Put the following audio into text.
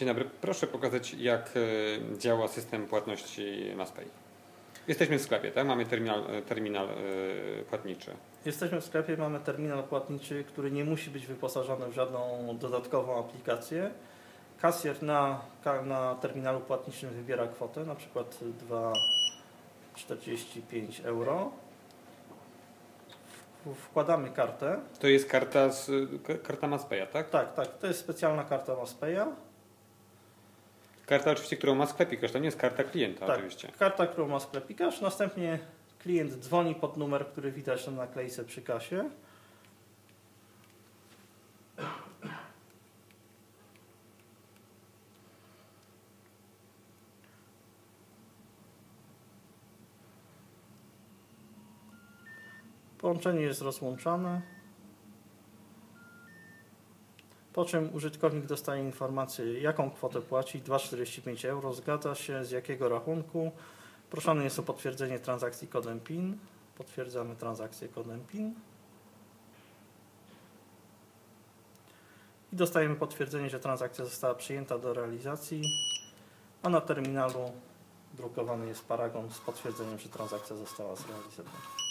Dzień dobry. Proszę pokazać, jak e, działa system płatności MassPay. Jesteśmy w sklepie, tak? Mamy terminal, e, terminal e, płatniczy. Jesteśmy w sklepie, mamy terminal płatniczy, który nie musi być wyposażony w żadną dodatkową aplikację. Kasjer na, na terminalu płatniczym wybiera kwotę, na przykład 2,45 euro. Wkładamy kartę. To jest karta, z, karta MassPaya, tak? Tak, tak, to jest specjalna karta MassPaya. Karta oczywiście, którą ma sklepik, to nie jest karta klienta Tak, oczywiście. karta, którą ma sklepikarz. Następnie klient dzwoni pod numer, który widać na naklejce przy kasie. Połączenie jest rozłączane. Po czym użytkownik dostaje informację, jaką kwotę płaci, 2,45 euro, zgadza się, z jakiego rachunku. Proszony jest o potwierdzenie transakcji kodem PIN. Potwierdzamy transakcję kodem PIN. I dostajemy potwierdzenie, że transakcja została przyjęta do realizacji, a na terminalu drukowany jest paragon z potwierdzeniem, że transakcja została zrealizowana.